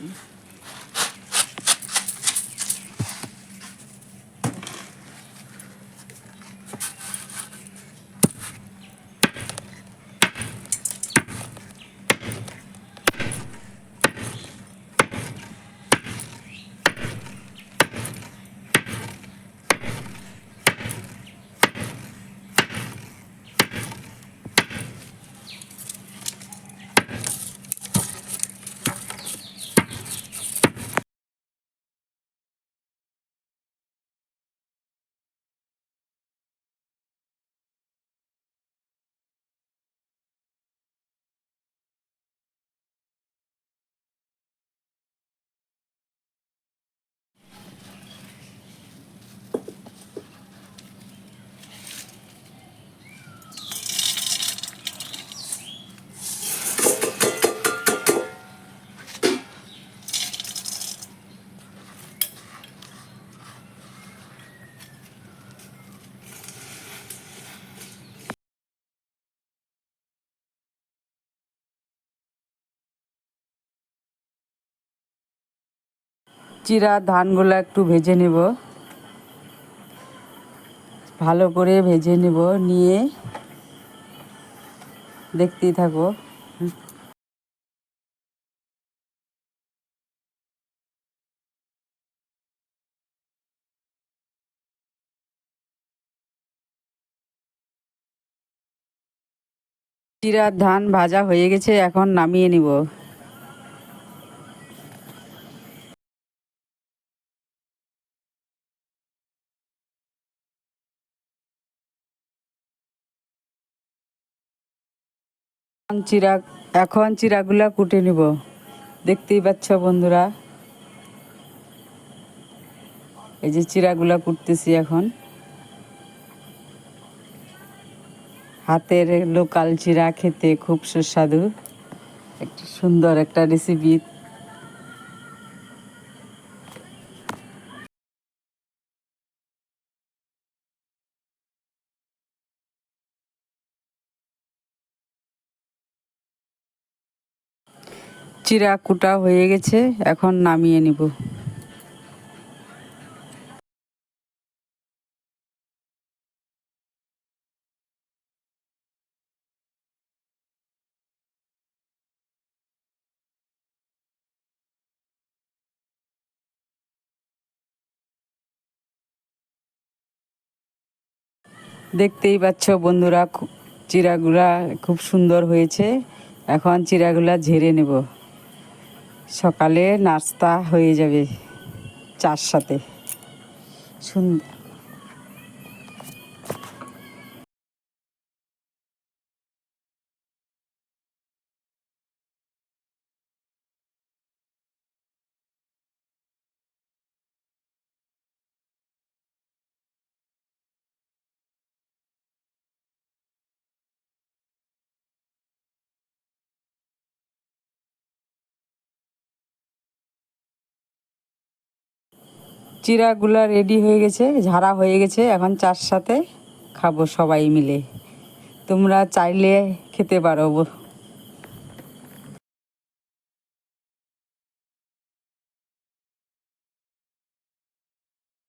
Hmm? চিরা ধানগুলো একটু ভেজে নেব। ভালো করে ভেজে নেব, নিয়ে দেখতেই থাকো। চিরার ধান ভাজা হয়ে গেছে, এখন নামিয়ে নিব। চিরা এখন চিরাগুলা কুটে নিব। দেখতেই পাচ্ছ বন্ধুরা। এই যে চিরাগুলা কুটতেছি এখন। হাতের লোকাল চিরা খেতে খুব সুস্বাদু। একটা সুন্দর একটা রেসিপি চিরা কুটা হয়ে গেছে, এখন নামিয়ে নিব। দেখতেই পাচ্ছ বন্ধুরা চিরাগুলা খুব সুন্দর হয়েছে। এখন চিরাগুলা ঝেড়ে নেব। সকালে নাস্তা হয়ে যাবে চার সাথে। সুন্দর। চিরাগুলা রেডি হয়ে গেছে, ঝাড়া হয়ে গেছে, এখন চার সাথে খাব সবাই মিলে। তোমরা চাইলে খেতে পারো।